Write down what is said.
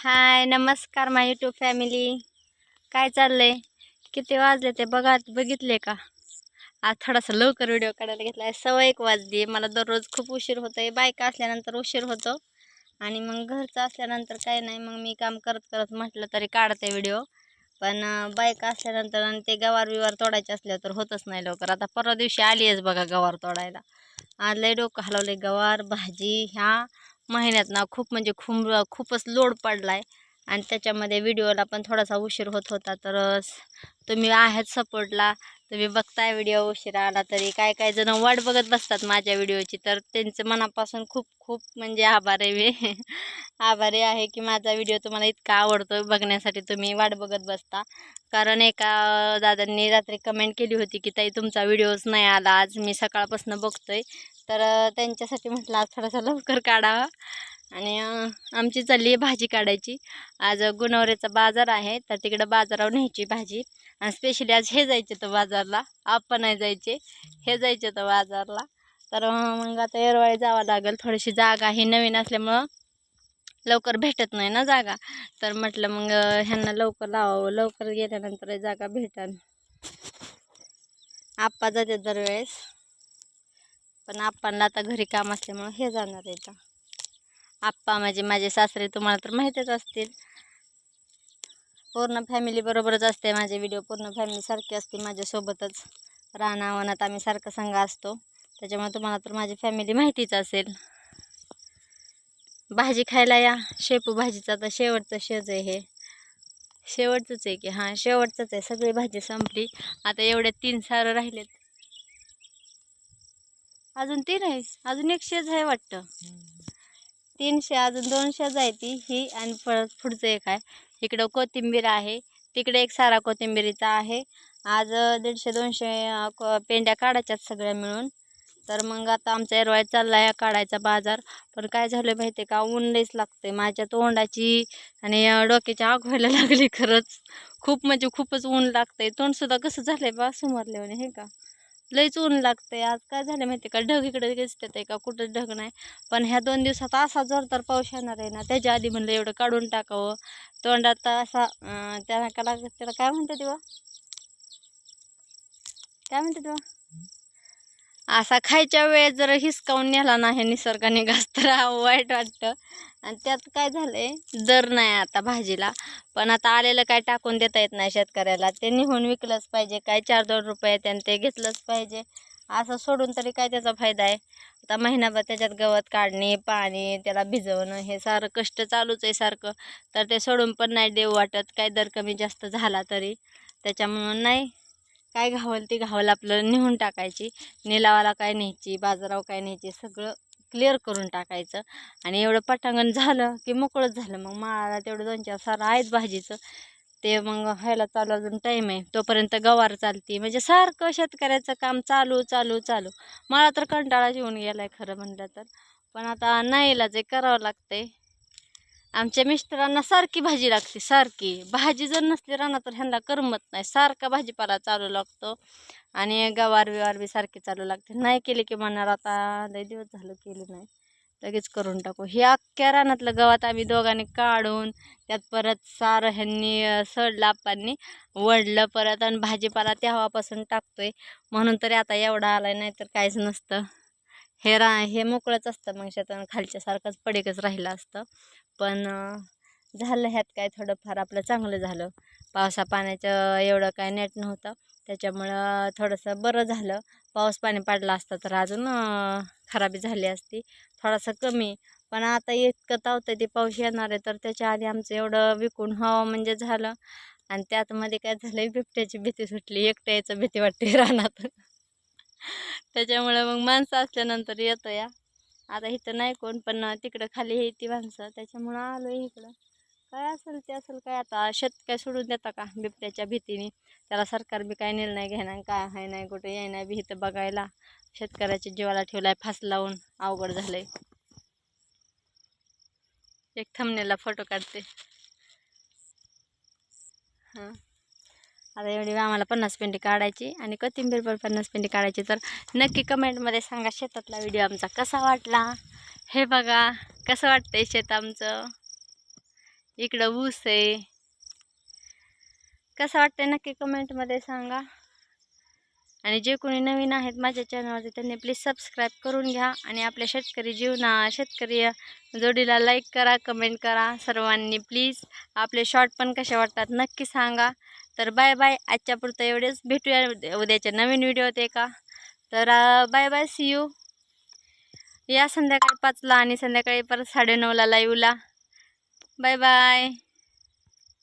हाय नमस्कार माय YouTube family काय चाललंय? किती वाजले ते बघा बघितले का? आज थोडासा लवकर व्हिडिओ काढायला घेतला आहे सवय एक वाजली. मला दररोज खूप उशीर होतो आहे बायका असल्यानंतर उशीर होतो. आणि मग घरचं असल्यानंतर काही नाही मग मी काम करत करत म्हटलं तरी काढते व्हिडिओ पण बायका असल्यानंतर आणि ते गवार विवार तोडायचे असल्या तर होतच नाही लवकर. आता परवा दिवशी आली आहेच बघा गवार तोडायला. आज लय डोकं हलवले गवार भाजी ह्या महिन्यात ना खूप म्हणजे खूप खूपच लोड पडला आहे आणि त्याच्यामध्ये व्हिडिओला पण थोडासा उशीर होत होता. तर तुम्ही आहेत सपोर्टला. तुम्ही बघताय व्हिडिओ उशीर आला तरी. काय काय जण वाट बघत बसतात माझ्या व्हिडिओची. तर त्यांचं मनापासून खूप खूप म्हणजे आभार आहे मी. आभारी आहे की माझा व्हिडिओ तुम्हाला इतका आवडतो बघण्यासाठी. तुम्ही वाट बघत बसता. कारण एका दादांनी रात्री कमेंट केली होती की ताई तुमचा व्हिडिओच नाही आला. आज मी सकाळपासून बघतोय. तर त्यांच्यासाठी म्हटलं आज थोडासा लवकर काढावा. आणि आमची चालली आहे भाजी काढायची. आज गुणवरेचा बाजार आहे तर तिकडं बाजारावर न्यायची भाजी. आणि स्पेशली आज हे जायचे तर बाजारला. आपण नाही जायचे. हे जायचे तर बाजारला. तर मग आता येरवाळी जावं लागेल. थोडीशी जागा ही नवीन असल्यामुळं लवकर भेटत नाही ना जागा. तर म्हटलं मग ह्यांना लवकर लावावं. लवकर गेल्यानंतर जागा भेटन. आप्पा जाते दरवेळेस. पण आप्पांना आता घरी काम असल्यामुळं हे जाणार आहे तर आप्पा म्हणजे माझे सासरे तुम्हाला तर माहीतच असतील. पूर्ण फॅमिली बरोबरच असते माझे व्हिडिओ पूर्ण फॅमिलीसारखी असतील असते माझ्यासोबतच. रानावनात आम्ही सारखं संघ असतो. त्याच्यामुळे तुम्हाला तर माझी फॅमिली माहितीच असेल. भाजी खायला या. शेपू भाजीचा तर शेवटचं शेज आहे हे. शेवटचंच आहे की हां शेवटचंच आहे. सगळी भाजी संपली. आता एवढ्या तीन सारं राहिलेत. अजून तीन आहे. अजून एक शेज आहे वाटतं. तीनशे अजून दोनशे आहे ती ही आणि परत पुढचं एक आहे. इकडं कोथिंबीर आहे तिकडे एक सारा कोथिंबीरीचा आहे. आज दीडशे दोनशे पेंड्या काढायच्यात सगळ्या मिळून. तर मग आता आमचा एरवाळ चालला आहे काढायचा बाजार. पण काय झालं माहिती आहे का? ऊन लईच लागते माझ्या तोंडाची आणि डोक्याची आग व्हायला लागली खरंच. खूप म्हणजे खूपच ऊन लागतंय. तोंडसुद्धा कसं झालंय बा? सुमारले म्हणे हे का? लईच ऊन लागते आज काय झालं माहिती का? ढग इकडे दिसतात आहे का? कुठं ढग नाही. पण ह्या दोन दिवसात असा जोरदार पाऊस येणार आहे ना त्याच्या आधी म्हणलं एवढं काढून टाकावं. तोंडात असा अं, त्याला त्याला त्याला काय म्हणते तेव्हा काय म्हणते तेव्हा असा खायच्या वेळेस जर हिसकावून नेला ना हे निसर्गाने घास तर वाईट वाटतं. आणि त्यात काय झालंय दर नाही आता भाजीला. पण आता आलेलं काय टाकून देता येत नाही शेतकऱ्याला. ते निहून विकलंच पाहिजे काय चार दोन रुपये त्याने ते घेतलंच पाहिजे. असं सोडून तरी काय त्याचा फायदा आहे? आता महिनाभर त्याच्यात गवत काढणे पाणी त्याला भिजवणं हे सारं कष्ट चालूच आहे सारखं. तर ते सोडून पण नाही देऊ वाटत. काय दर कमी जास्त झाला तरी. त्याच्यामुळं नाही. काय घावल ती घावल आपलं नेऊन टाकायची. निलावाला काय न्यायची बाजारावर काय न्यायची सगळं क्लिअर करून टाकायचं आणि एवढं पटांगण झालं की मोकळंच झालं. मग माळाला तेवढं दोन चार सारं आहेच भाजीचं. ते मग व्हायला चालू अजून टाईम आहे. तोपर्यंत गवार चालते. म्हणजे सारखं शेतकऱ्याचं काम चालू चालू चालू. मला तर कंटाळा येऊन आहे खरं म्हणलं तर. पण आता नाही जे करावं लागतंय. आमच्या मिस्टरांना सारखी भाजी लागते सारखी. भाजी जर नसली राहणार तर ह्यांना करमत नाही. सारखा भाजीपाला चालू लागतो. आणि गवार बिवार बी सारखी चालू लागते. नाही केली की म्हणणार आता लय दिवस झालं केली नाही. लगेच करून टाकू. हे अख्ख्या रानातलं गवात आम्ही दोघांनी काढून त्यात परत सारं ह्यांनी सडलं आप्पांनी वडलं परत आणि भाजीपाला तेव्हापासून टाकतोय. म्हणून तरी आता एवढा आलाय नाही तर काहीच नसतं. हे रा हे मोकळंच असतं मग शेतात खालच्यासारखंच पडीकच राहिलं असतं. पण झालं ह्यात काय थोडंफार आपलं चांगलं झालं. पावसा पाण्याचं एवढं काय नेट नव्हतं. त्याच्यामुळं थोडंसं बरं झालं. पाऊस पाणी पडला असता तर अजून खराबी झाली असती. थोडासा कमी. पण आता इतकं तावतं ते पाऊस येणार आहे तर त्याच्या आधी आमचं एवढं विकून हवं म्हणजे झालं. आणि त्यातमध्ये काय झालं बिबट्याची भीती सुटली. एकट्या यायचं भीती वाटते रानात. त्याच्यामुळे मग माणसं असल्यानंतर येतो या. आता इथं नाही कोण पण तिकडं खाली येते माणसं. त्याच्यामुळं आलो इकडं. काय असेल ते असेल काय आता शेत काय सोडून देता का बिबट्याच्या भीतीने? त्याला सरकार बी काय निर्णय घेणार काय आहे नाही कुठे येणार बी इथं बघायला. शेतकऱ्याच्या जीवाला ठेवलाय फास लावून अवघड झालंय. एक थमनेला फोटो काढते. हां. आता एवढी आम्हाला पन्नास पेंडी काढायची आणि कोथिंबीर पण पन्नास पेंडी काढायची. तर नक्की कमेंटमध्ये सांगा शेतातला व्हिडिओ आमचा कसा वाटला? हे बघा कसं वाटतंय शेत आमचं? इकडं ऊस आहे. कसं वाटतंय नक्की कमेंटमध्ये सांगा. आणि जे कोणी नवीन आहेत माझ्या चॅनलवरती त्यांनी प्लीज सबस्क्राईब करून घ्या आणि आपल्या शेतकरी जीवना शेतकरी जोडीला लाईक करा कमेंट करा. सर्वांनी प्लीज आपले शॉर्ट पण कसे वाटतात नक्की सांगा. तर बाय बाय आजच्या पुरतं एवढेच. भेटूया उद्याच्या नवीन व्हिडिओत एका तर बाय बाय सी यू या संध्याकाळी पाचला आणि संध्याकाळी परत साडेनऊला लाईव्हला बाय बाय